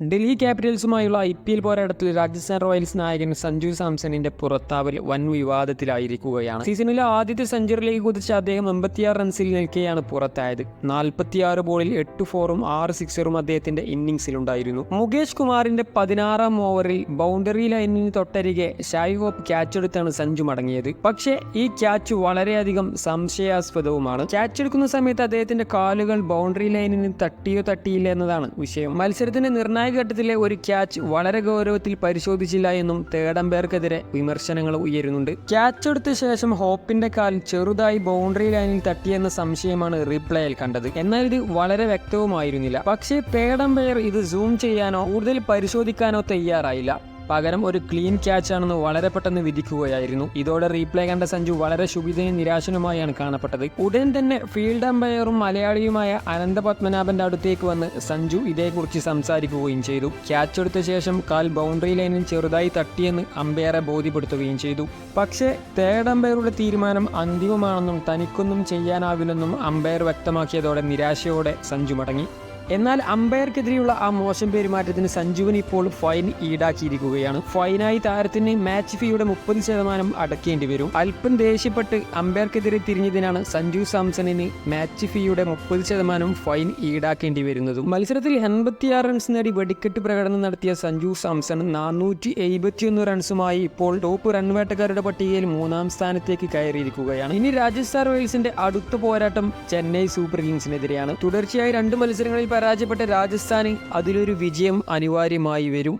ഡൽഹി ക്യാപിറ്റൽസുമായുള്ള I P L പോരാട്ടത്തിൽ Rajasthan Royals നായകൻ സഞ്ജു സാംസണിന്റെ പുറത്താവൽ വൻ വിവാദത്തിലായിരിക്കുകയാണ്. സീസണിലെ ആദ്യത്തെ സെഞ്ചുറിയിലേക്ക് കുതിച്ച അദ്ദേഹം എൺപത്തിയാറ് റൺസിൽ നിൽക്കെയാണ് പുറത്തായത്. നാൽപ്പത്തിയാറ് ബോളിൽ എട്ട് ഫോറും ആറ് സിക്സറും അദ്ദേഹത്തിന്റെ ഇന്നിംഗ്സിലുണ്ടായിരുന്നു. മുകേഷ് കുമാറിന്റെ പതിനാറാം ഓവറിൽ ബൗണ്ടറി ലൈനിന് തൊട്ടരികെ ഷായ് ഹോപ്പ് ക്യാച്ച് എടുത്താണ് സഞ്ജു മടങ്ങിയത്. പക്ഷേ ഈ ക്യാച്ച് വളരെയധികം സംശയാസ്പദവുമാണ്. ക്യാച്ച് എടുക്കുന്ന സമയത്ത് അദ്ദേഹത്തിന്റെ കാലുകൾ ബൗണ്ടറി ലൈനിന് തട്ടിയോ തട്ടിയില്ല എന്നതാണ് വിഷയം. മത്സരത്തിന്റെ നിർണായക ഘട്ടത്തിലെ ഒരു ക്യാച്ച് വളരെ ഗൗരവത്തിൽ പരിശോധിച്ചില്ല എന്നും തേർഡ് വിമർശനങ്ങൾ ഉയരുന്നുണ്ട്. ക്യാച്ച് എടുത്ത ശേഷം ഹോപ്പിന്റെ കാൽ ചെറുതായി ബൗണ്ടറി ലൈനിൽ തട്ടിയെന്ന സംശയമാണ് റീപ്ലേയിൽ കണ്ടത്. എന്നാൽ ഇത് വളരെ വ്യക്തവുമായിരുന്നില്ല. പക്ഷേ തേർഡ് ഇത് സൂം ചെയ്യാനോ കൂടുതൽ പരിശോധിക്കാനോ തയ്യാറായില്ല. പകരം ഒരു ക്ലീൻ ക്യാച്ചാണെന്ന് വളരെ പെട്ടെന്ന് വിധിക്കുകയായിരുന്നു. ഇതോടെ റീപ്ലേ കണ്ട സഞ്ജു വളരെ ശുഭിതയും നിരാശനുമായാണ് കാണപ്പെട്ടത്. ഉടൻ തന്നെ ഫീൽഡ് അമ്പയറും മലയാളിയുമായ അനന്ത പത്മനാഭന്റെ അടുത്തേക്ക് വന്ന് സഞ്ജു ഇതേക്കുറിച്ച് സംസാരിക്കുകയും ചെയ്തു. ക്യാച്ച് എടുത്ത ശേഷം കാൽ ബൗണ്ടറി ലൈനിൽ ചെറുതായി തട്ടിയെന്ന് അമ്പയറെ ബോധ്യപ്പെടുത്തുകയും ചെയ്തു. പക്ഷേ തേർഡ് അമ്പയറുടെ തീരുമാനം അന്തിമമാണെന്നും തനിക്കൊന്നും ചെയ്യാനാവില്ലെന്നും അമ്പയർ വ്യക്തമാക്കിയതോടെ നിരാശയോടെ സഞ്ജു മടങ്ങി. എന്നാൽ അമ്പയർക്കെതിരെയുള്ള ആ മോശം പെരുമാറ്റത്തിന് സഞ്ജുവിന് ഇപ്പോൾ ഫൈൻ ഈടാക്കിയിരിക്കുകയാണ്. ഫൈനായി താരത്തിന് മാച്ച് ഫീയുടെ മുപ്പത് ശതമാനം അടക്കേണ്ടി വരും. അല്പം ദേഷ്യപ്പെട്ട് അമ്പയർക്കെതിരെ തിരിഞ്ഞതിനാണ് സഞ്ജു സാംസണിന് മാച്ച് ഫീയുടെ മുപ്പത് ശതമാനം ഫൈൻ ഈടാക്കേണ്ടി വരുന്നതും. മത്സരത്തിൽ എൺപത്തിയാറ് റൺസ് നേടി വെടിക്കെട്ട് പ്രകടനം നടത്തിയ സഞ്ജു സാംസൺ നാനൂറ്റി എഴുപത്തിയൊന്ന് റൺസുമായി ഇപ്പോൾ ടോപ്പ് റൺവേട്ടക്കാരുടെ പട്ടികയിൽ മൂന്നാം സ്ഥാനത്തേക്ക് കയറിയിരിക്കുകയാണ്. ഇനി രാജസ്ഥാൻ റോയൽസിന്റെ അടുത്ത പോരാട്ടം ചെന്നൈ സൂപ്പർ കിങ്സിനെതിരെയാണ്. തുടർച്ചയായി രണ്ട് മത്സരങ്ങളിൽ പരാജയപ്പെട്ട രാജസ്ഥാന് അതിലൊരു വിജയം അനിവാര്യമായി വരും.